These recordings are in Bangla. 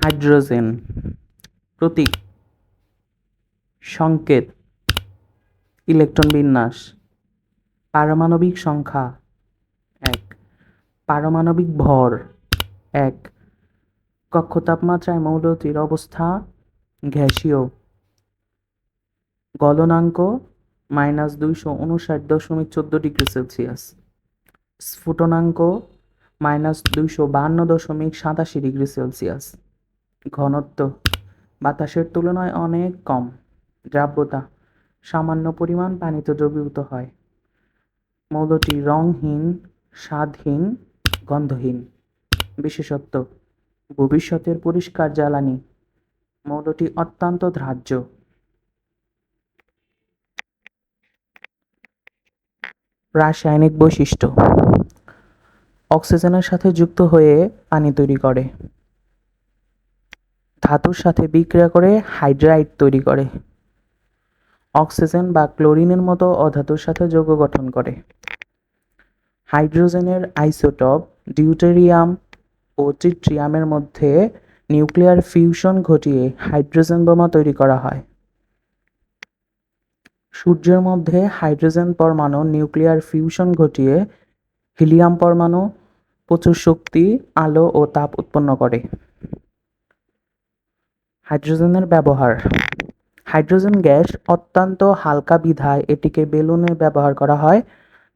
হাইড্রোজেন প্রতীক, সংকেত, ইলেকট্রন বিন্যাস, পারমাণবিক সংখ্যা এক, পারমাণবিক ভর এক, কক্ষ তাপমাত্রায় মৌলটির অবস্থা গ্যাসীয়, গলনাঙ্ক মাইনাস দুইশো উনষাট দশমিক চোদ্দ ডিগ্রি সেলসিয়াস, স্ফুটনাঙ্ক মাইনাস দুইশো বাহান্ন দশমিক সাতাশি ডিগ্রি সেলসিয়াস। ঘনত্ব। বাতাসের তুলনায় অনেক কম। দ্রাব্যতা সামান্য পরিমাণ পানিতে দ্রবীভূত হয়। মৌলটি রংহীন স্বাদহীন, গন্ধহীন। বিশেষত্ব, ভবিষ্যতের পরিষ্কার জ্বালানি। মৌলটি অত্যন্ত ধার্য। রাসায়নিক বৈশিষ্ট্য। অক্সিজেনের সাথে যুক্ত হয়ে পানি তৈরি করে। ধাতুর সাথে বিক্রিয়া করে হাইড্রাইড তৈরি করে। অক্সিজেন বা ক্লোরিনের মতো অধাতুর সাথে যৌগ গঠন করে। হাইড্রোজেনের আইসোটপ, ডিউটেরিয়াম ও ট্রিট্রিয়ামের মধ্যে নিউক্লিয়ার ফিউশন ঘটিয়ে হাইড্রোজেন বোমা তৈরি করা হয়। সূর্যের মধ্যে হাইড্রোজেন পরমাণু নিউক্লিয়ার ফিউশন ঘটিয়ে হিলিয়াম পরমাণু প্রচুর শক্তি, আলো ও তাপ উৎপন্ন করে। হাইড্রোজেনের ব্যবহার। হাইড্রোজেন গ্যাস অত্যন্ত হালকা বিধায় এটিকে বেলুনে ব্যবহার করা হয়,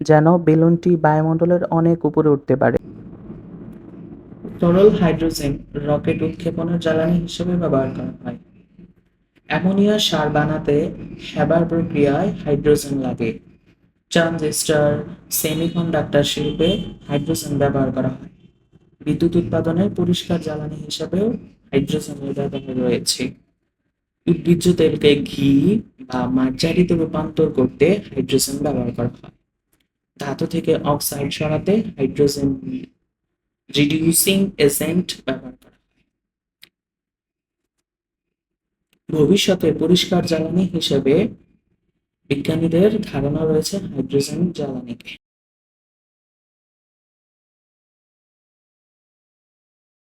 যেন বেলুনটি বায়ুমণ্ডলের অনেক উপরে উঠতে পারে। তরল হাইড্রোজেন রকেট উৎক্ষেপণের জ্বালানি হিসেবে ব্যবহার করা হয়। অ্যামোনিয়া সার বানাতে হ্যাবার প্রক্রিয়ায় হাইড্রোজেন লাগে, ট্রানজিস্টর, সেমিকন্ডাক্টর শিল্পে হাইড্রোজেন ব্যবহার করা হয়। বিদ্যুৎ উৎপাদনে পরিষ্কার জ্বালানি হিসেবেও ব্যবহার রয়েছে। উদ্ভিজ্জ তেলকে ঘি বা মার্জারিতে রূপান্তর করতে হাইড্রোজেন ব্যবহার করা হয়। ধাতু থেকে অক্সাইড সরাতে হাইড্রোজেন রিডিউসিং এজেন্ট ব্যবহার করা হয়। ভবিষ্যতে পরিষ্কার জ্বালানি হিসেবে বিজ্ঞানীদের ধারণা রয়েছে হাইড্রোজেন জ্বালানিকে।